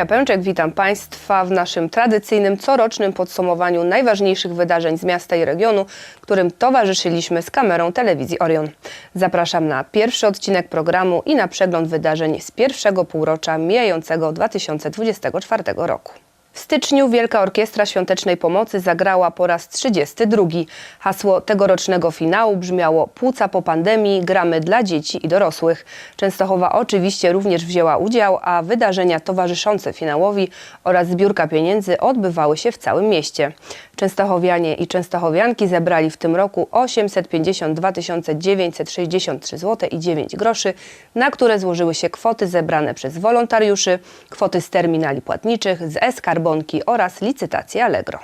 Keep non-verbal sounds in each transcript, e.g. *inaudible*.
Maja Pęczek, witam Państwa w naszym tradycyjnym corocznym podsumowaniu najważniejszych wydarzeń z miasta i regionu, którym towarzyszyliśmy z kamerą telewizji Orion. Zapraszam na pierwszy odcinek programu i na przegląd wydarzeń z pierwszego półrocza mijającego 2024 roku. W styczniu Wielka Orkiestra Świątecznej Pomocy zagrała po raz 32. Hasło tegorocznego finału brzmiało Płuca po pandemii, gramy dla dzieci i dorosłych. Częstochowa oczywiście również wzięła udział, a wydarzenia towarzyszące finałowi oraz zbiórka pieniędzy odbywały się w całym mieście. Częstochowianie i częstochowianki zebrali w tym roku 852 963 zł i 9 groszy, na które złożyły się kwoty zebrane przez wolontariuszy, kwoty z terminali płatniczych, z e-skarbonki oraz licytacje Allegro.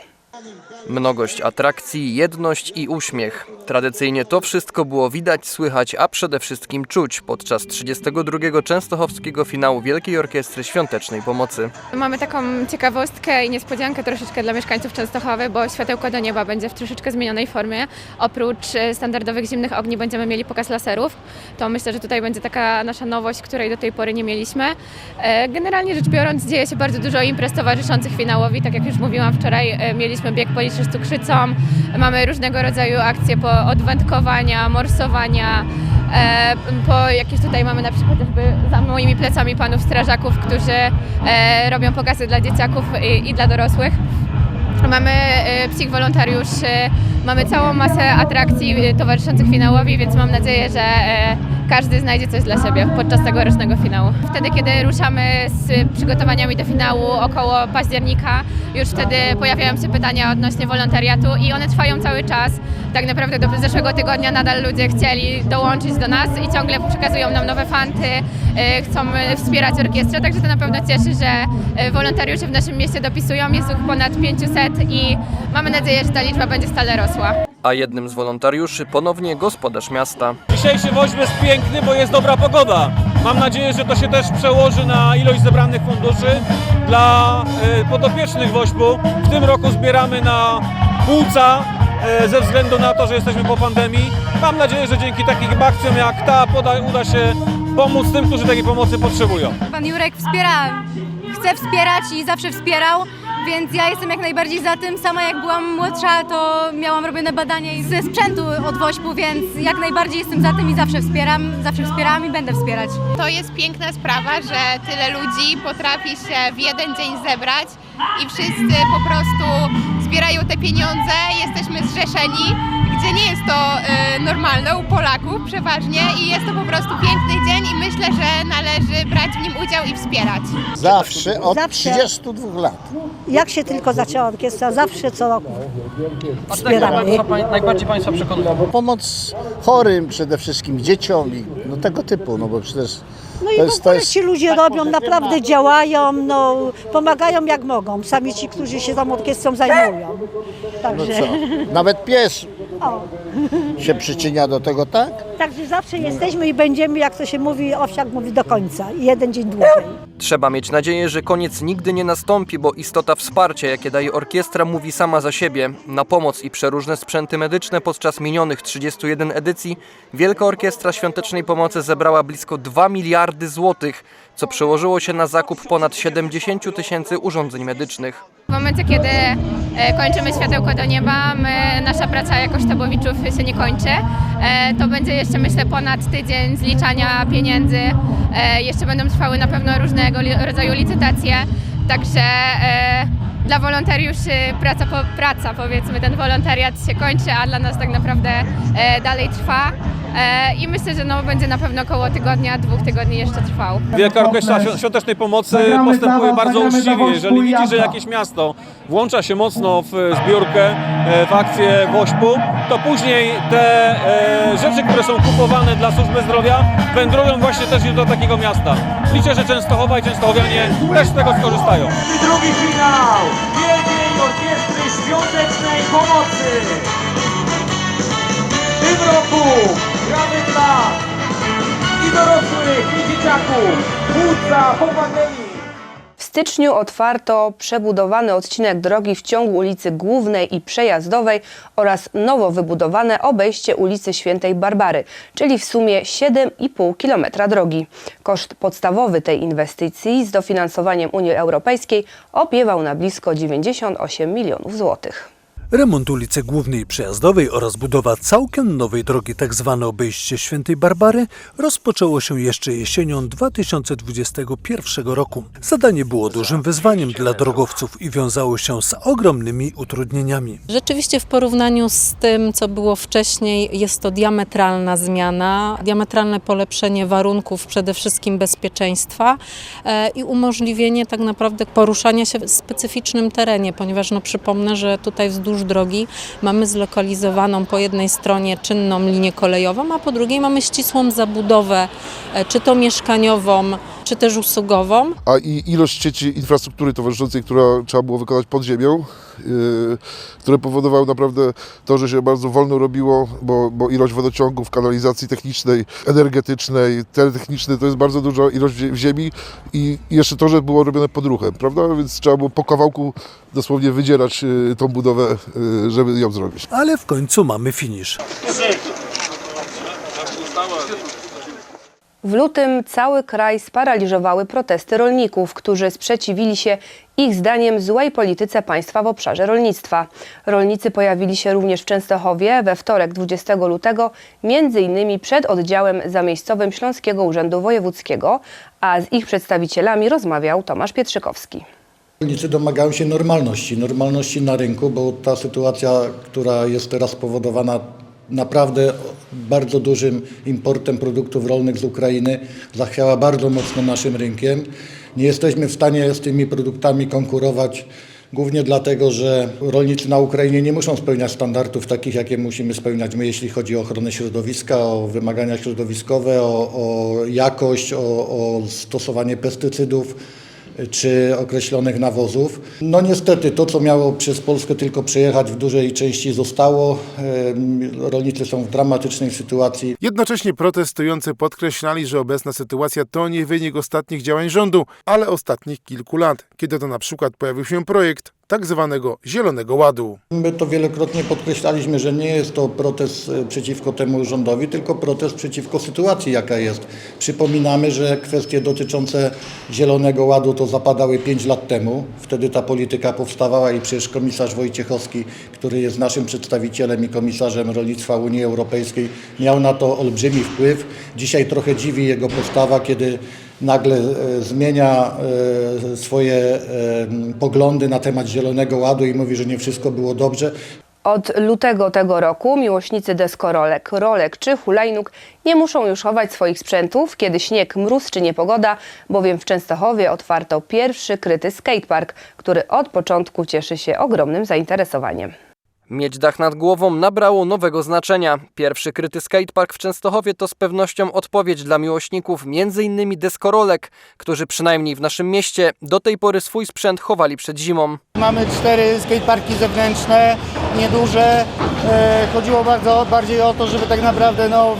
Mnogość atrakcji, jedność i uśmiech. Tradycyjnie to wszystko było widać, słychać, a przede wszystkim czuć podczas 32. Częstochowskiego finału Wielkiej Orkiestry Świątecznej Pomocy. Mamy taką ciekawostkę i niespodziankę troszeczkę dla mieszkańców Częstochowy, bo światełko do nieba będzie w troszeczkę zmienionej formie. Oprócz e, standardowych zimnych ogni będziemy mieli pokaz laserów. To myślę, że tutaj będzie taka nasza nowość, której do tej pory nie mieliśmy. E, Generalnie rzecz biorąc dzieje się bardzo dużo imprez towarzyszących finałowi. Tak jak już mówiłam wczoraj, e, mieliśmy bieg po liczy z cukrzycą. Mamy różnego rodzaju akcje po od wędkowania, morsowania, E, po jakieś tutaj mamy na przykład chociażby za moimi plecami panów strażaków, którzy e, robią pokazy dla dzieciaków i, i dla dorosłych. Mamy e, psich wolontariuszy, mamy całą masę atrakcji e, towarzyszących finałowi, więc mam nadzieję, że e, każdy znajdzie coś dla siebie podczas tegorocznego finału. Wtedy, kiedy ruszamy z przygotowaniami do finału około października, już wtedy pojawiają się pytania odnośnie wolontariatu i one trwają cały czas. Tak naprawdę do zeszłego tygodnia nadal ludzie chcieli dołączyć do nas i ciągle przekazują nam nowe fanty, e, chcą e, wspierać orkiestrę, także to na pewno cieszy, że e, wolontariusze w naszym mieście dopisują, jest ich ponad 500 i mamy nadzieję, że ta liczba będzie stale rosła. A jednym z wolontariuszy ponownie gospodarz miasta. Dzisiejszy woźb jest piękny, bo jest dobra pogoda. Mam nadzieję, że to się też przełoży na ilość zebranych funduszy dla e, podopiecznych woźbu. W tym roku zbieramy na płuca e, ze względu na to, że jesteśmy po pandemii. Mam nadzieję, że dzięki takim akcjom jak ta poda, uda się pomóc tym, którzy takiej pomocy potrzebują. Pan Jurek wspiera, chce wspierać i zawsze wspierał, więc ja jestem jak najbardziej za tym. Sama jak byłam młodsza, to miałam robione badania i ze sprzętu od Wośpu, więc jak najbardziej jestem za tym i zawsze wspieram, zawsze wspierałam i będę wspierać. To jest piękna sprawa, że tyle ludzi potrafi się w jeden dzień zebrać i wszyscy po prostu zbierają te pieniądze, jesteśmy zrzeszeni, gdzie nie jest to e, normalne u Polaków przeważnie i jest to po prostu piękny dzień i myślę, że należy brać w nim udział i wspierać. Zawsze od Zawsze. 32 lat. Jak się tylko zaczęła orkiestra, zawsze co roku wspieramy. najbardziej Państwa przekonuje? Pomoc chorym przede wszystkim, dzieciom i no, tego typu, no bo przecież No i to w jest, to ogóle jest ci ludzie robią, naprawdę działają, no, pomagają jak mogą. Sami ci, którzy się tą orkiestrą zajmują. no Także, co, nawet pies o, się przyczynia do tego, tak? także zawsze jesteśmy i będziemy, jak to się mówi, owsiak mówi do końca. I jeden dzień dłużej. Trzeba mieć nadzieję, że koniec nigdy nie nastąpi, bo istota wsparcia, jakie daje orkiestra, mówi sama za siebie. Na pomoc i przeróżne sprzęty medyczne podczas minionych 31 edycji Wielka Orkiestra Świątecznej Pomocy zebrała blisko 2 miliardy złotych, co przełożyło się na zakup ponad 70 tysięcy urządzeń medycznych. W momencie, kiedy e, kończymy światełko do nieba, my, nasza praca jako sztabowiczów się nie kończy. E, To będzie jeszcze, myślę, ponad tydzień zliczania pieniędzy. E, Jeszcze będą trwały na pewno różnego rodzaju licytacje. Także e, dla wolontariuszy praca, po, praca, powiedzmy, ten wolontariat się kończy, a dla nas tak naprawdę e, dalej trwa. E, I myślę, że no, będzie na pewno około tygodnia, dwóch tygodni jeszcze trwał. Wielka Orkiestra Świąt- Świątecznej Pomocy postępuje bardzo uczciwie. Jeżeli widzi, że jakieś miasto włącza się mocno w e, zbiórkę, e, w akcję wośpu, to później te e, rzeczy, które są kupowane dla służby zdrowia, wędrują właśnie też do takiego miasta. Liczę, że Częstochowa i Częstochowianie też z tego skorzystają. Drugi finał Wielkiej Orkiestry Świątecznej Pomocy. W tym roku gramy dla i dorosłych, i dzieciaków. Płuca po pandemii. Styczniu otwarto przebudowany odcinek drogi w ciągu ulicy Głównej i Przejazdowej oraz nowo wybudowane obejście ulicy Świętej Barbary, czyli w sumie 7,5 km drogi. Koszt podstawowy tej inwestycji z dofinansowaniem Unii Europejskiej opiewał na blisko 98 milionów złotych. Remont ulicy Głównej Przejazdowej oraz budowa całkiem nowej drogi tzw. obejście Świętej Barbary rozpoczęło się jeszcze jesienią 2021 roku. Zadanie było dużym wyzwaniem dla drogowców i wiązało się z ogromnymi utrudnieniami. Rzeczywiście w porównaniu z tym, co było wcześniej, jest to diametralna zmiana, diametralne polepszenie warunków przede wszystkim bezpieczeństwa e, i umożliwienie tak naprawdę poruszania się w specyficznym terenie, ponieważ no przypomnę, że tutaj wzdłuż drogi. Mamy zlokalizowaną po jednej stronie czynną linię kolejową, a po drugiej mamy ścisłą zabudowę, e, czy to mieszkaniową, czy też usługową. a i ilość sieci infrastruktury towarzyszącej, która trzeba było wykonać pod ziemią, yy, które powodowały naprawdę to, że się bardzo wolno robiło, bo, bo ilość wodociągów, kanalizacji technicznej, energetycznej, teletechnicznej to jest bardzo duża ilość w ziemi i jeszcze to, że było robione pod ruchem, prawda? Więc trzeba było po kawałku dosłownie wydzierać yy, tą budowę, yy, żeby ją zrobić. Ale w końcu mamy finisz. W lutym cały kraj sparaliżowały protesty rolników, którzy sprzeciwili się ich zdaniem złej polityce państwa w obszarze rolnictwa. Rolnicy pojawili się również w Częstochowie we wtorek 20 lutego, między innymi przed oddziałem zamiejscowym Śląskiego Urzędu Wojewódzkiego, a z ich przedstawicielami rozmawiał Tomasz Pietrzykowski. Rolnicy domagają się normalności, normalności na rynku, bo ta sytuacja, która jest teraz spowodowana naprawdę bardzo dużym importem produktów rolnych z Ukrainy, zachwiała bardzo mocno naszym rynkiem. Nie jesteśmy w stanie z tymi produktami konkurować, głównie dlatego, że rolnicy na Ukrainie nie muszą spełniać standardów takich, jakie musimy spełniać my, jeśli chodzi o ochronę środowiska, o wymagania środowiskowe, o, o jakość, o, o stosowanie pestycydów czy określonych nawozów. No niestety to, co miało przez Polskę tylko przejechać w dużej części zostało. Rolnicy są w dramatycznej sytuacji. Jednocześnie protestujący podkreślali, że obecna sytuacja to nie wynik ostatnich działań rządu, ale ostatnich kilku lat, kiedy to na przykład pojawił się projekt tak zwanego Zielonego Ładu. My to wielokrotnie podkreślaliśmy, że nie jest to protest e, przeciwko temu rządowi, tylko protest przeciwko sytuacji, jaka jest. Przypominamy, że kwestie dotyczące Zielonego Ładu to zapadały 5 lat temu. Wtedy ta polityka powstawała i przecież komisarz Wojciechowski, który jest naszym przedstawicielem i komisarzem rolnictwa Unii Europejskiej, miał na to olbrzymi wpływ. Dzisiaj trochę dziwi jego postawa, kiedy nagle e, zmienia e, swoje e, poglądy na temat Zielonego Ładu i mówi, że nie wszystko było dobrze. Od lutego tego roku miłośnicy deskorolek, rolek czy hulajnóg nie muszą już chować swoich sprzętów, kiedy śnieg, mróz czy niepogoda, bowiem w Częstochowie otwarto pierwszy kryty skatepark, który od początku cieszy się ogromnym zainteresowaniem. Mieć dach nad głową nabrało nowego znaczenia. Pierwszy kryty skatepark w Częstochowie to z pewnością odpowiedź dla miłośników m.in. deskorolek, którzy przynajmniej w naszym mieście do tej pory swój sprzęt chowali przed zimą. Mamy cztery skateparki zewnętrzne, nieduże. E, chodziło bardzo bardziej o to, żeby tak naprawdę no,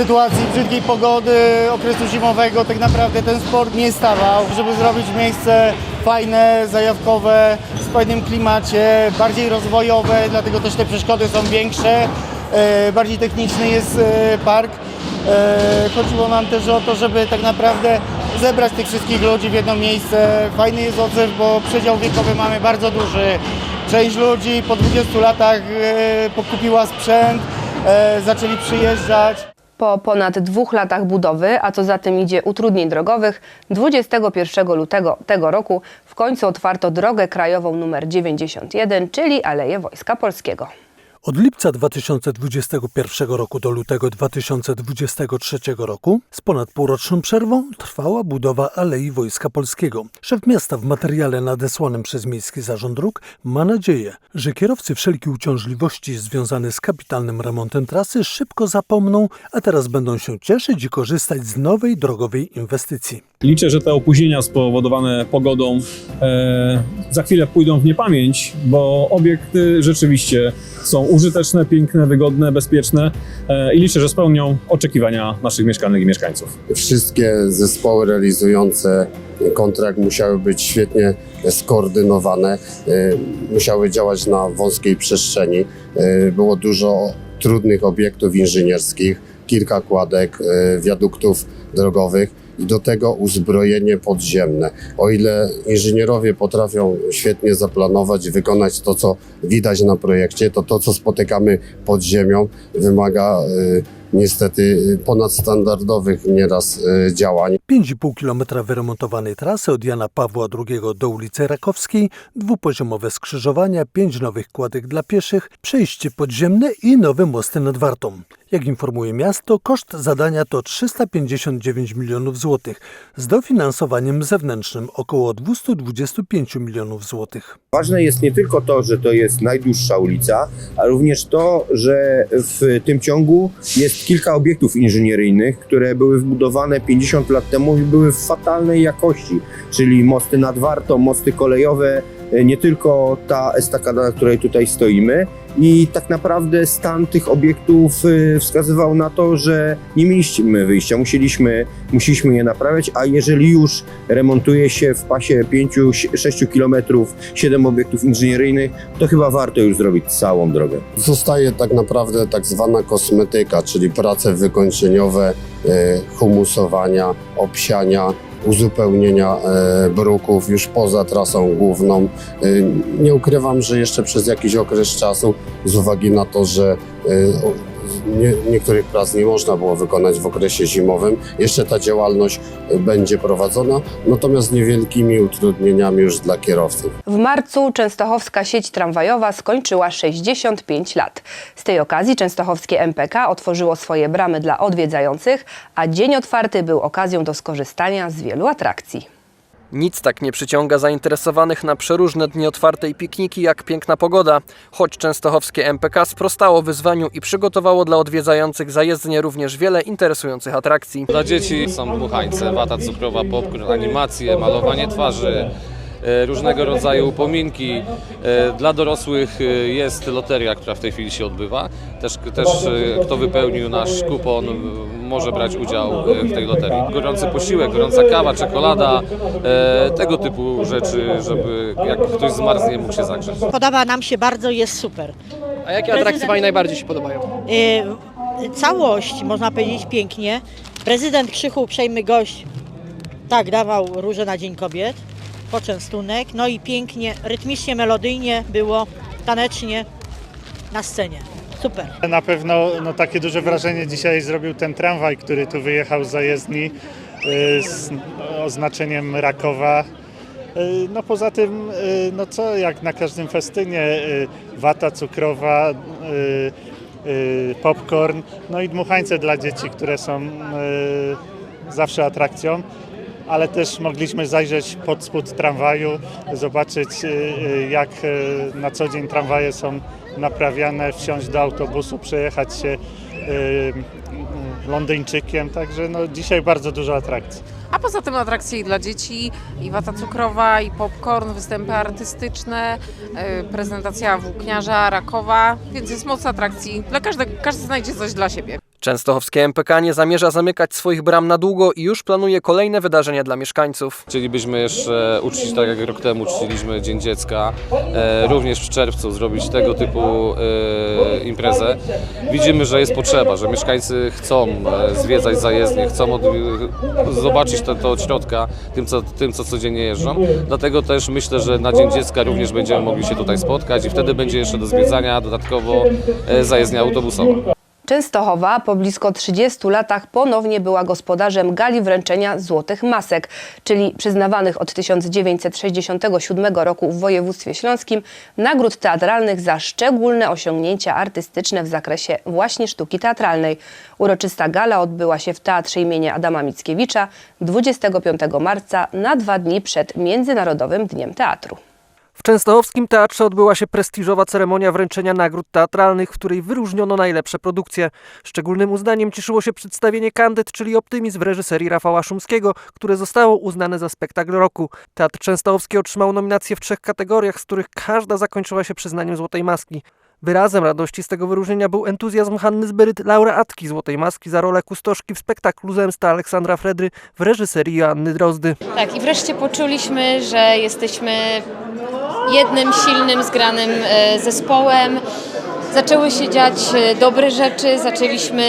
sytuacji brzydkiej pogody, okresu zimowego, tak naprawdę ten sport nie stawał, żeby zrobić miejsce fajne, zajawkowe, w fajnym klimacie, bardziej rozwojowe, dlatego też te przeszkody są większe. E, bardziej techniczny jest e, park. E, chodziło nam też o to, żeby tak naprawdę zebrać tych wszystkich ludzi w jedno miejsce. Fajny jest odzew, bo przedział wiekowy mamy bardzo duży. Część ludzi po 20 latach pokupiła sprzęt, zaczęli przyjeżdżać. Po ponad dwóch latach budowy, a co za tym idzie utrudnień drogowych, 21 lutego tego roku w końcu otwarto drogę krajową numer 91, czyli Aleję Wojska Polskiego. Od lipca 2021 roku do lutego 2023 roku z ponad półroczną przerwą trwała budowa Alei Wojska Polskiego. Szef miasta w materiale nadesłanym przez Miejski Zarząd Dróg ma nadzieję, że kierowcy wszelkie uciążliwości związane z kapitalnym remontem trasy szybko zapomną, a teraz będą się cieszyć i korzystać z nowej drogowej inwestycji. Liczę, że te opóźnienia spowodowane pogodą e, za chwilę pójdą w niepamięć, bo obiekty rzeczywiście są użyteczne, piękne, wygodne, bezpieczne e, i liczę, że spełnią oczekiwania naszych mieszkanek i mieszkańców. Wszystkie zespoły realizujące kontrakt musiały być świetnie skoordynowane, y, musiały działać na wąskiej przestrzeni. Y, Było dużo trudnych obiektów inżynierskich, kilka kładek, y, wiaduktów drogowych i do tego uzbrojenie podziemne. O ile inżynierowie potrafią świetnie zaplanować wykonać to, co widać na projekcie, to to, co spotykamy pod ziemią, wymaga y, niestety ponadstandardowych nieraz y, działań. 5,5 km wyremontowanej trasy od Jana Pawła II do ulicy Rakowskiej, dwupoziomowe skrzyżowania, pięć nowych kładek dla pieszych, przejście podziemne i nowe mosty nad Wartą. Jak informuje miasto, koszt zadania to 359 milionów złotych, z dofinansowaniem zewnętrznym około 225 milionów złotych. Ważne jest nie tylko to, że to jest najdłuższa ulica, a również to, że w tym ciągu jest kilka obiektów inżynieryjnych, które były wbudowane 50 lat temu i były w fatalnej jakości, czyli mosty nad Wartą, mosty kolejowe, nie tylko ta estakada, na której tutaj stoimy. I tak naprawdę stan tych obiektów y, wskazywał na to, że nie mieliśmy wyjścia, musieliśmy, musieliśmy je naprawiać, a jeżeli już remontuje się w pasie 5-6 km 7 obiektów inżynieryjnych, to chyba warto już zrobić całą drogę. Zostaje tak naprawdę tak zwana kosmetyka, czyli prace wykończeniowe, e, humusowania, obsiania, uzupełnienia e, bruków już poza trasą główną. E, Nie ukrywam, że jeszcze przez jakiś okres czasu, z uwagi na to, że e, nie, niektórych prac nie można było wykonać w okresie zimowym, jeszcze ta działalność e, będzie prowadzona, natomiast niewielkimi utrudnieniami już dla kierowców. W marcu częstochowska sieć tramwajowa skończyła 65 lat. Z tej okazji częstochowskie MPK otworzyło swoje bramy dla odwiedzających, a dzień otwarty był okazją do skorzystania z wielu atrakcji. Nic tak nie przyciąga zainteresowanych na przeróżne dni otwarte i pikniki jak piękna pogoda. Choć częstochowskie MPK sprostało wyzwaniu i przygotowało dla odwiedzających zajezdnie również wiele interesujących atrakcji. Dla dzieci są dmuchańce, wata cukrowa, popcorn, animacje, malowanie twarzy, różnego rodzaju upominki. E, Dla dorosłych e, jest loteria, która w tej chwili się odbywa. Też, też e, kto wypełnił nasz kupon e, może brać udział e, w tej loterii. Gorący posiłek, gorąca kawa, czekolada, e, tego typu rzeczy, żeby jak ktoś zmarznie mógł się zagrzeć. Podoba nam się bardzo, jest super. A jakie atrakcje Pani najbardziej się podobają? Całość, można powiedzieć, pięknie. Prezydent Krzychu, uprzejmy gość, tak, dawał róże na Dzień Kobiet, poczęstunek, no i pięknie, rytmicznie, melodyjnie było, tanecznie na scenie. Super. Na pewno no, takie duże wrażenie dzisiaj zrobił ten tramwaj, który tu wyjechał z zajezdni y, z oznaczeniem Rakowa. Y, No poza tym, y, no co jak na każdym festynie, wata cukrowa, popcorn, no i dmuchańce dla dzieci, które są zawsze atrakcją. Ale też mogliśmy zajrzeć pod spód tramwaju, zobaczyć y, y, jak y, na co dzień tramwaje są naprawiane, wsiąść do autobusu, przejechać się Londyńczykiem, także no, dzisiaj bardzo dużo atrakcji. A poza tym atrakcje dla dzieci, i wata cukrowa, i popcorn, występy artystyczne, prezentacja włókniarza, rakowa, więc jest moc atrakcji. Dla każdego, każdy znajdzie coś dla siebie. Częstochowskie MPK nie zamierza zamykać swoich bram na długo i już planuje kolejne wydarzenia dla mieszkańców. Chcielibyśmy jeszcze uczcić, tak jak rok temu uczciliśmy Dzień Dziecka, e, również w czerwcu zrobić tego typu e, imprezę. Widzimy, że jest potrzeba, że mieszkańcy chcą e, zwiedzać zajezdnie, chcą zobaczyć to, to od środka, tym co, tym co codziennie jeżdżą. Dlatego też myślę, że na Dzień Dziecka również będziemy mogli się tutaj spotkać i wtedy będzie jeszcze do zwiedzania dodatkowo zajezdnia autobusowa. Częstochowa po blisko 30 latach ponownie była gospodarzem gali wręczenia złotych masek, czyli przyznawanych od 1967 roku w województwie śląskim nagród teatralnych za szczególne osiągnięcia artystyczne w zakresie właśnie sztuki teatralnej. Uroczysta gala odbyła się w Teatrze imienia Adama Mickiewicza 25 marca na dwa dni przed Międzynarodowym Dniem Teatru. W Częstochowskim Teatrze odbyła się prestiżowa ceremonia wręczenia nagród teatralnych, w której wyróżniono najlepsze produkcje. Szczególnym uznaniem cieszyło się przedstawienie Kandyd, czyli Optymizm w reżyserii Rafała Szumskiego, które zostało uznane za spektakl roku. Teatr Częstochowski otrzymał nominacje w trzech kategoriach, z których każda zakończyła się przyznaniem Złotej Maski. Wyrazem radości z tego wyróżnienia był entuzjazm Hanny Zbyryt, laureatki Złotej Maski za rolę kustoszki w spektaklu Zemsta Aleksandra Fredry w reżyserii Joanny Drozdy. Tak, i wreszcie poczuliśmy, że jesteśmy jednym silnym, zgranym e, zespołem. Zaczęły się dziać e, dobre rzeczy, zaczęliśmy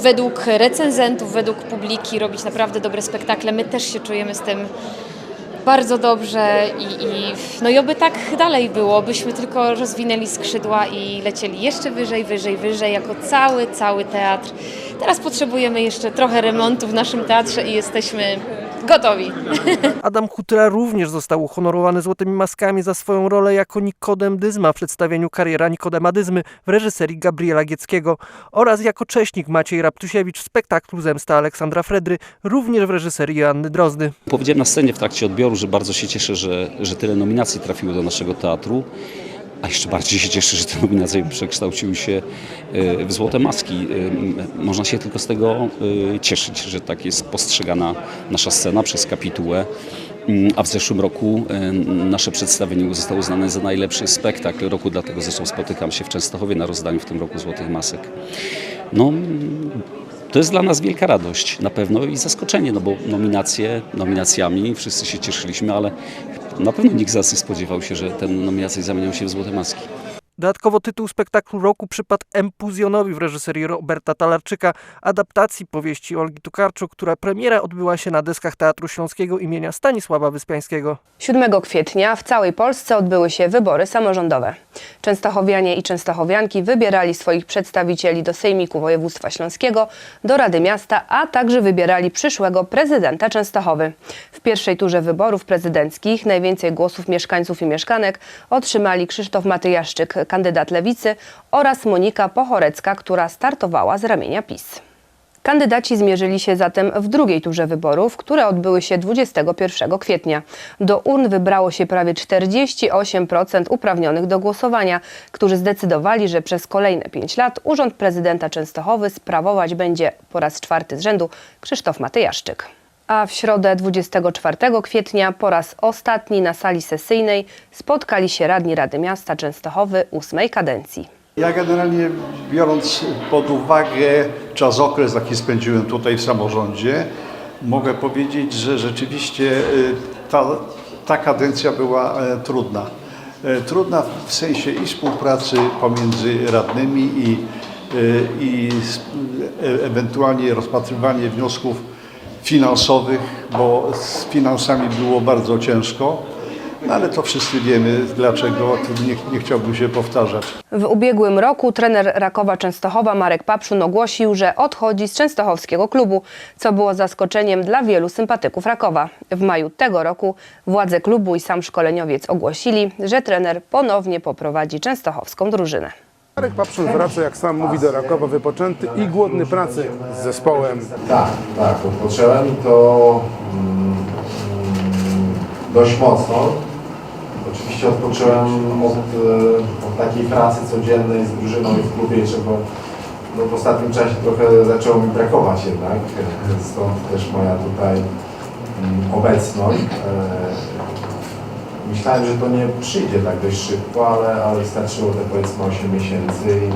według recenzentów, według publiki robić naprawdę dobre spektakle. My też się czujemy z tym bardzo dobrze i, i, no i oby tak dalej było, byśmy tylko rozwinęli skrzydła i lecieli jeszcze wyżej, wyżej, wyżej, jako cały, cały teatr. Teraz potrzebujemy jeszcze trochę remontu w naszym teatrze i jesteśmy gotowi. *laughs* Adam Hutyra również został uhonorowany Złotymi Maskami za swoją rolę jako Nikodem Dyzma w przedstawieniu Kariera Nikodema Dyzmy w reżyserii Gabriela Gieckiego oraz jako cześnik Maciej Raptusiewicz w spektaklu Zemsta Aleksandra Fredry, również w reżyserii Joanny Drozdy. Powiedziałem na scenie w trakcie odbioru, że bardzo się cieszę, że, że tyle nominacji trafiło do naszego teatru. A jeszcze bardziej się cieszę, że te nominacje przekształciły się e, w złote maski. E, Można się tylko z tego e, cieszyć, że tak jest postrzegana nasza scena przez kapitułę. Mm, A w zeszłym roku nasze przedstawienie zostało uznane za najlepszy spektakl roku, dlatego zresztą spotykam się w Częstochowie na rozdaniu w tym roku Złotych Masek. No, to jest dla nas wielka radość na pewno i zaskoczenie, no bo nominacje nominacjami, wszyscy się cieszyliśmy, ale na pewno nikt z nas nie spodziewał się, że te nominacje zamienią się w Złote Maski. Dodatkowo tytuł spektaklu roku przypadł Empuzjonowi w reżyserii Roberta Talarczyka, adaptacji powieści Olgi Tukarczuk, która premiera odbyła się na deskach Teatru Śląskiego imienia Stanisława Wyspiańskiego. 7 kwietnia w całej Polsce odbyły się wybory samorządowe. Częstochowianie i częstochowianki wybierali swoich przedstawicieli do Sejmiku Województwa Śląskiego, do Rady Miasta, a także wybierali przyszłego prezydenta Częstochowy. W pierwszej turze wyborów prezydenckich najwięcej głosów mieszkańców i mieszkanek otrzymali Krzysztof Matyjaszczyk, kandydat Lewicy oraz Monika Pochorecka, która startowała z ramienia PiS. Kandydaci zmierzyli się zatem w drugiej turze wyborów, które odbyły się 21 kwietnia. Do urn wybrało się prawie 48% uprawnionych do głosowania, którzy zdecydowali, że przez kolejne 5 lat urząd prezydenta Częstochowy sprawować będzie po raz czwarty z rzędu Krzysztof Matyjaszczyk. A w środę 24 kwietnia po raz ostatni na sali sesyjnej spotkali się radni Rady Miasta Częstochowy ósmej kadencji. Ja generalnie biorąc pod uwagę czas, okres, jaki spędziłem tutaj w samorządzie, mogę powiedzieć, że rzeczywiście y, ta, ta kadencja była e, trudna. E, Trudna w sensie i współpracy pomiędzy radnymi i, y, i e- ewentualnie rozpatrywanie wniosków finansowych, bo z finansami było bardzo ciężko, no ale to wszyscy wiemy dlaczego, nie, nie chciałbym się powtarzać. W ubiegłym roku trener Rakowa Częstochowa Marek Papszun ogłosił, że odchodzi z częstochowskiego klubu, co było zaskoczeniem dla wielu sympatyków Rakowa. W maju tego roku władze klubu i sam szkoleniowiec ogłosili, że trener ponownie poprowadzi częstochowską drużynę. Marek Papszun wraca, jak sam mówi, do Rakowa wypoczęty i głodny pracy z zespołem. Tak, tak, odpocząłem i to mm, dość mocno. Oczywiście odpocząłem od, e, od takiej pracy codziennej z drużyną i w klubie, bo no, w ostatnim czasie trochę zaczęło mi brakować jednak, stąd też moja tutaj mm, obecność. Myślałem, że to nie przyjdzie tak dość szybko, ale, ale wystarczyło te powiedzmy 8 miesięcy i,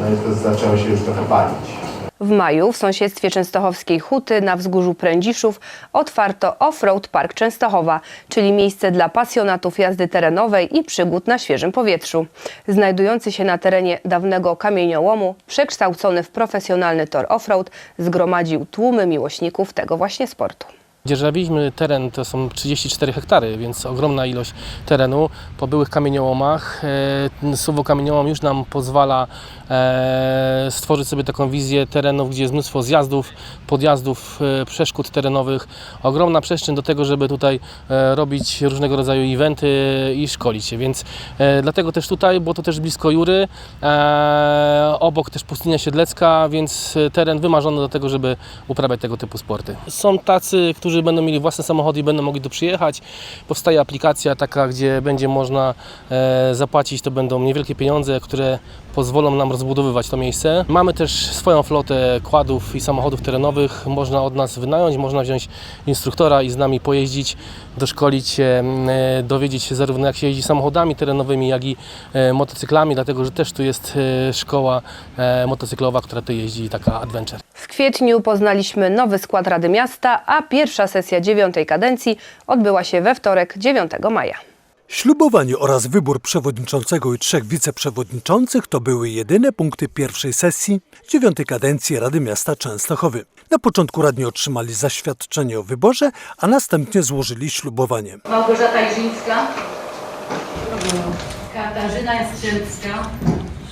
no i to zaczęło się już trochę palić. W maju w sąsiedztwie częstochowskiej Huty na wzgórzu Prędziszów otwarto Offroad Park Częstochowa, czyli miejsce dla pasjonatów jazdy terenowej i przygód na świeżym powietrzu. Znajdujący się na terenie dawnego kamieniołomu, przekształcony w profesjonalny tor offroad, zgromadził tłumy miłośników tego właśnie sportu. Dzierżawiliśmy teren, to są 34 hektary, więc ogromna ilość terenu. Po byłych kamieniołomach e, słowo kamieniołom już nam pozwala e, stworzyć sobie taką wizję terenów, gdzie jest mnóstwo zjazdów, podjazdów, e, przeszkód terenowych. Ogromna przestrzeń do tego, żeby tutaj robić różnego rodzaju eventy i szkolić się, więc dlatego też tutaj, bo to też blisko Jury, obok też pustynia siedlecka, więc teren wymarzony do tego, żeby uprawiać tego typu sporty. Są tacy, którzy będą mieli własne samochody i będą mogli tu przyjechać. Powstaje aplikacja taka, gdzie będzie można e, zapłacić, to będą niewielkie pieniądze, które pozwolą nam rozbudowywać to miejsce. Mamy też swoją flotę kładów i samochodów terenowych. Można od nas wynająć, można wziąć instruktora i z nami pojeździć, doszkolić się, m, e, dowiedzieć się zarówno jak się jeździ samochodami terenowymi, jak i e, motocyklami, dlatego że też tu jest e, szkoła motocyklowa, która tu jeździ, taka adventure. W kwietniu poznaliśmy nowy skład Rady Miasta, a pierwsza sesja dziewiątej kadencji odbyła się we wtorek 9 maja. Ślubowanie oraz wybór przewodniczącego i trzech wiceprzewodniczących to były jedyne punkty pierwszej sesji dziewiątej kadencji Rady Miasta Częstochowy. Na początku radni otrzymali zaświadczenie o wyborze, a następnie złożyli ślubowanie. Małgorzata Iżyńska. Katarzyna Jastrzębska.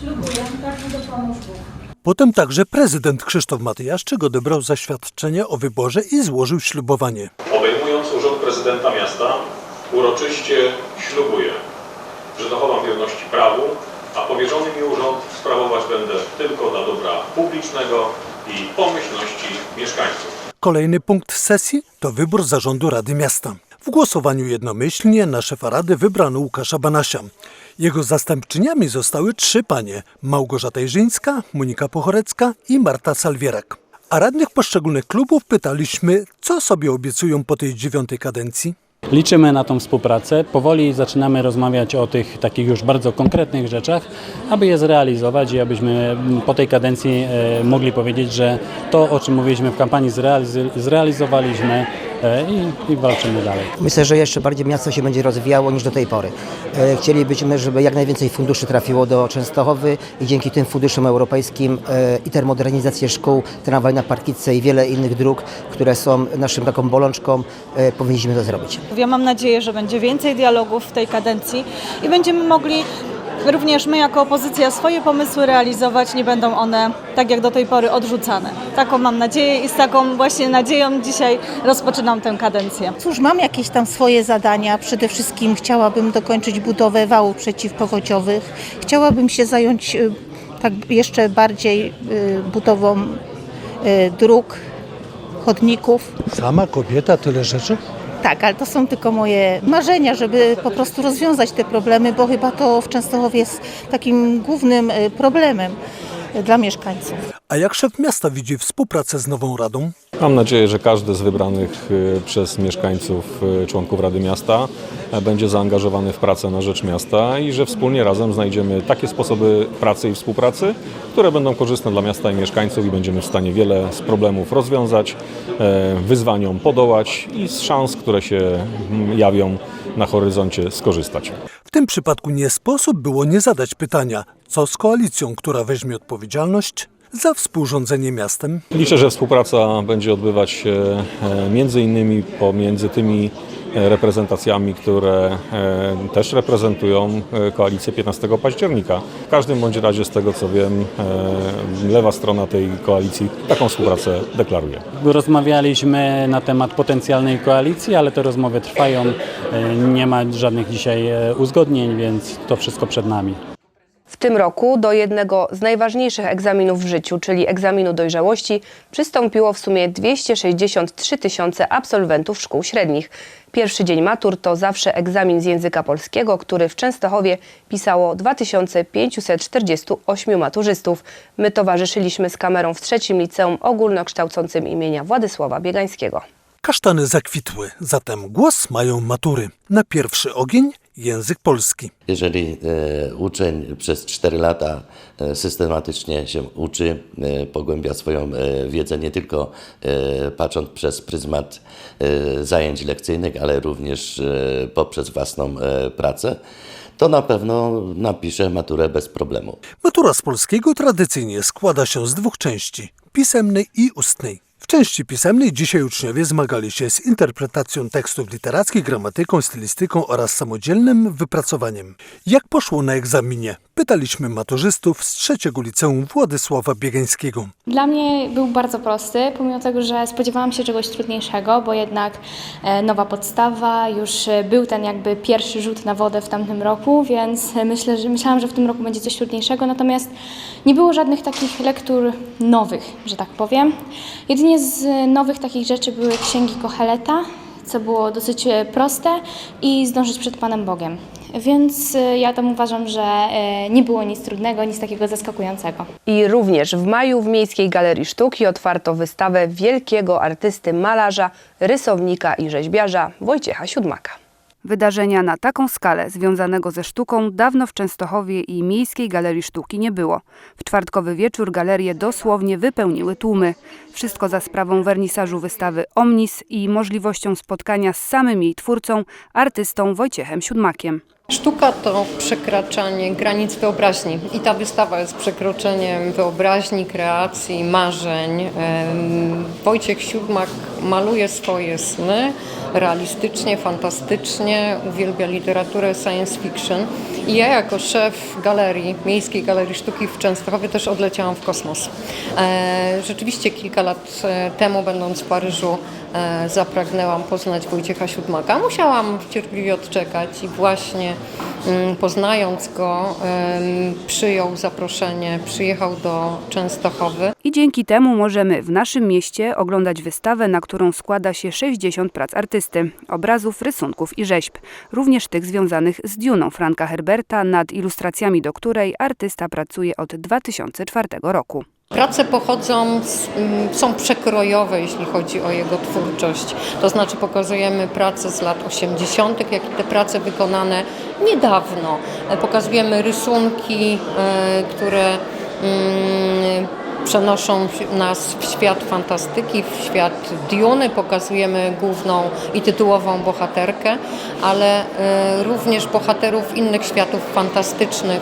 Ślubuję także do Panu Bóg. Potem także prezydent Krzysztof Matyjaszczyk odebrał zaświadczenie o wyborze i złożył ślubowanie. Obejmując urząd prezydenta miasta, uroczyście ślubuję, że dochowam wierności prawu, a powierzony mi urząd sprawować będę tylko dla dobra publicznego i pomyślności mieszkańców. Kolejny punkt sesji to wybór zarządu Rady Miasta. W głosowaniu jednomyślnie na szefa Rady wybrano Łukasza Banasia. Jego zastępczyniami zostały trzy panie – Małgorzata Iżyńska, Monika Pochorecka i Marta Salwierak. A radnych poszczególnych klubów pytaliśmy, co sobie obiecują po tej dziewiątej kadencji. Liczymy na tą współpracę. Powoli zaczynamy rozmawiać o tych takich już bardzo konkretnych rzeczach, aby je zrealizować i abyśmy po tej kadencji e, mogli powiedzieć, że to, o czym mówiliśmy w kampanii, zrealiz- zrealizowaliśmy i, i walczymy dalej. Myślę, że jeszcze bardziej miasto się będzie rozwijało niż do tej pory. E, Chcielibyśmy, żeby jak najwięcej funduszy trafiło do Częstochowy i dzięki tym funduszom europejskim e, i termodernizację szkół, tramwaj na Parkice i wiele innych dróg, które są naszym taką bolączką, e, powinniśmy to zrobić. Ja mam nadzieję, że będzie więcej dialogów w tej kadencji i będziemy mogli również my jako opozycja swoje pomysły realizować, nie będą one tak jak do tej pory odrzucane. Taką mam nadzieję i z taką właśnie nadzieją dzisiaj rozpoczynam tę kadencję. Cóż, mam jakieś tam swoje zadania. Przede wszystkim chciałabym dokończyć budowę wałów przeciwpowodziowych. Chciałabym się zająć y, tak jeszcze bardziej y, budową y, dróg, chodników. Sama kobieta, tyle rzeczy? Tak, ale to są tylko moje marzenia, żeby po prostu rozwiązać te problemy, bo chyba to w Częstochowie jest takim głównym y, problemem y, dla mieszkańców. A jak szef miasta widzi współpracę z nową radą? Mam nadzieję, że każdy z wybranych y, przez mieszkańców członków Rady Miasta będzie zaangażowany w pracę na rzecz miasta i że wspólnie razem znajdziemy takie sposoby pracy i współpracy, które będą korzystne dla miasta i mieszkańców i będziemy w stanie wiele z problemów rozwiązać, e, wyzwaniom podołać i z szans, które się mm, jawią na horyzoncie skorzystać. W tym przypadku nie sposób było nie zadać pytania, co z koalicją, która weźmie odpowiedzialność za współrządzenie miastem. Liczę, że współpraca będzie odbywać się e, między innymi pomiędzy tymi e, reprezentacjami, które e, też reprezentują koalicję 15 października. W każdym bądź razie z tego co wiem, lewa strona tej koalicji taką współpracę deklaruje. Rozmawialiśmy na temat potencjalnej koalicji, ale te rozmowy trwają. Nie ma żadnych dzisiaj uzgodnień, więc to wszystko przed nami. W tym roku do jednego z najważniejszych egzaminów w życiu, czyli egzaminu dojrzałości, przystąpiło w sumie 263 tysiące absolwentów szkół średnich. Pierwszy dzień matur to zawsze egzamin z języka polskiego, który w Częstochowie pisało 2548 maturzystów. My towarzyszyliśmy z kamerą w trzecim liceum ogólnokształcącym imienia Władysława Biegańskiego. Kasztany zakwitły, zatem głos mają matury. Na pierwszy ogień język polski. Jeżeli e, uczeń przez 4 lata e, systematycznie się uczy, e, pogłębia swoją e, wiedzę nie tylko e, patrząc przez pryzmat e, zajęć lekcyjnych, ale również poprzez własną pracę, to na pewno napisze maturę bez problemu. Matura z polskiego tradycyjnie składa się z dwóch części pisemnej i ustnej. W części pisemnej dzisiaj uczniowie zmagali się z interpretacją tekstów literackich, gramatyką, stylistyką oraz samodzielnym wypracowaniem. Jak poszło na egzaminie? Pytaliśmy maturzystów z trzeciego liceum Władysława Biegańskiego. Dla mnie był bardzo prosty, pomimo tego, że spodziewałam się czegoś trudniejszego, bo jednak e, nowa podstawa, już e, był ten jakby pierwszy rzut na wodę w tamtym roku, więc myślę, że myślałam, że w tym roku będzie coś trudniejszego, natomiast nie było żadnych takich lektur nowych, że tak powiem. Jedynie z nowych takich rzeczy były księgi Koheleta, co było dosyć e, proste i zdążyć przed Panem Bogiem. Więc e, ja tam uważam, że e, nie było nic trudnego, nic takiego zaskakującego. I również w maju w Miejskiej Galerii Sztuki otwarto wystawę wielkiego artysty, malarza, rysownika i rzeźbiarza Wojciecha Siódmaka. Wydarzenia na taką skalę związanego ze sztuką dawno w Częstochowie i Miejskiej Galerii Sztuki nie było. W czwartkowy wieczór galerie dosłownie wypełniły tłumy. Wszystko za sprawą wernisażu wystawy Omnis i możliwością spotkania z samym jej twórcą, artystą Wojciechem Siódmakiem. Sztuka to przekraczanie granic wyobraźni i ta wystawa jest przekroczeniem wyobraźni, kreacji, marzeń. Wojciech Siódmak maluje swoje sny realistycznie, fantastycznie, uwielbia literaturę science fiction i ja jako szef galerii, Miejskiej Galerii Sztuki w Częstochowie też odleciałam w kosmos. E, Rzeczywiście kilka lat e, temu, będąc w Paryżu, e, zapragnęłam poznać Wojciecha Siódmaka. Musiałam cierpliwie odczekać i właśnie mm, poznając go przyjął zaproszenie, przyjechał do Częstochowy. I dzięki temu możemy w naszym mieście oglądać wystawę, na którą składa się 60 prac artysty, obrazów, rysunków i rzeźb, również tych związanych z Duną Franka Herberta, nad ilustracjami do której artysta pracuje od 2004 roku. Prace pochodzą, z, mm, są przekrojowe, jeśli chodzi o jego twórczość. To znaczy pokazujemy prace z lat 80., jak i te prace wykonane niedawno. E, Pokazujemy rysunki, e, które mm, przenoszą nas w świat fantastyki, w świat Diony. Pokazujemy główną i tytułową bohaterkę, ale e, również bohaterów innych światów fantastycznych.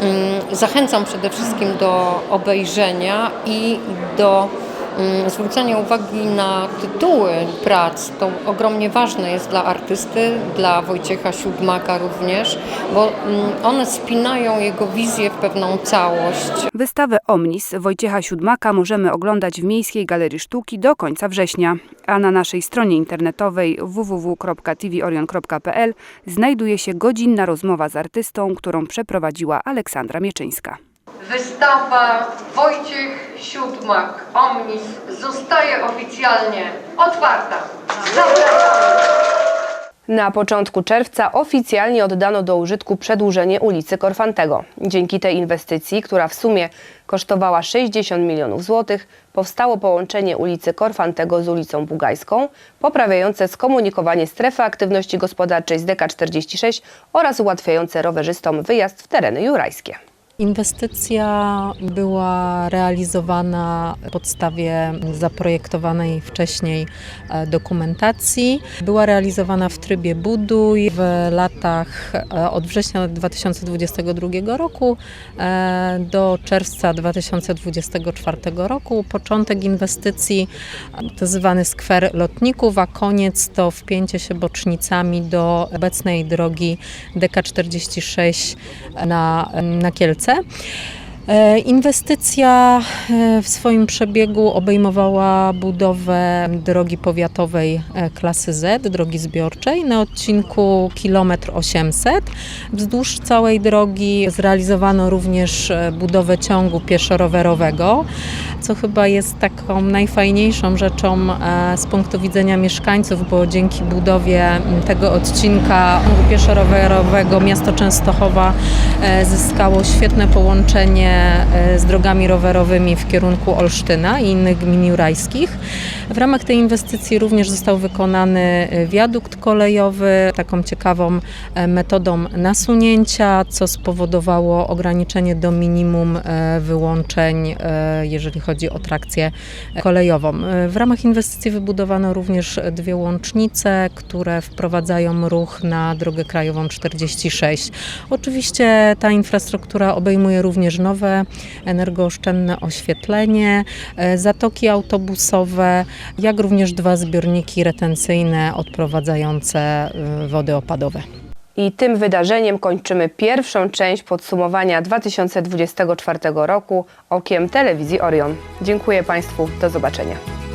Mm, Zachęcam przede wszystkim do obejrzenia i do mm, zwrócenia uwagi na tytuły prac. To ogromnie ważne jest dla artysty, dla Wojciecha Siódmaka również, bo mm, one spinają jego wizję w pewną całość. Wystawę Omnis Wojciecha Siódmaka możemy oglądać w Miejskiej Galerii Sztuki do końca września, a na naszej stronie internetowej www.tvorion.pl znajduje się godzinna rozmowa z artystą, którą przeprowadziła Aleksandra Mieczyńska. Wystawa Wojciech Siódmak Omnis zostaje oficjalnie otwarta. Na początku czerwca oficjalnie oddano do użytku przedłużenie ulicy Korfantego. Dzięki tej inwestycji, która w sumie kosztowała 60 milionów złotych, powstało połączenie ulicy Korfantego z ulicą Bugajską, poprawiające skomunikowanie strefy aktywności gospodarczej z DK46 oraz ułatwiające rowerzystom wyjazd w tereny jurajskie. Inwestycja była realizowana na podstawie zaprojektowanej wcześniej e, dokumentacji. Była realizowana w trybie buduj w latach e, od września 2022 roku e, do czerwca 2024 roku. Początek inwestycji to zwany skwer lotników, a koniec to wpięcie się bocznicami do obecnej drogi DK46 na, na Kielce. E, Inwestycja e, w swoim przebiegu obejmowała budowę drogi powiatowej e, klasy Z, drogi zbiorczej na odcinku kilometr 800. Wzdłuż całej drogi zrealizowano również budowę ciągu pieszo-rowerowego, co chyba jest taką najfajniejszą rzeczą e, z punktu widzenia mieszkańców, bo dzięki budowie tego odcinka pieszo-rowerowego miasto Częstochowa e, zyskało świetne połączenie e, z drogami rowerowymi w kierunku Olsztyna i innych gmin jurajskich. W ramach tej inwestycji również został wykonany wiadukt kolejowy taką ciekawą metodą nasunięcia, co spowodowało ograniczenie do minimum wyłączeń, jeżeli chodzi o trakcję kolejową. E, W ramach inwestycji wybudowano również dwie łącznice, które wprowadzają ruch na drogę krajową 46. Oczywiście ta infrastruktura obejmuje również nowe energooszczędne oświetlenie, e, zatoki autobusowe, jak również dwa zbiorniki retencyjne odprowadzające e, wody opadowe. I tym wydarzeniem kończymy pierwszą część podsumowania 2024 roku okiem telewizji Orion. Dziękuję Państwu, do zobaczenia.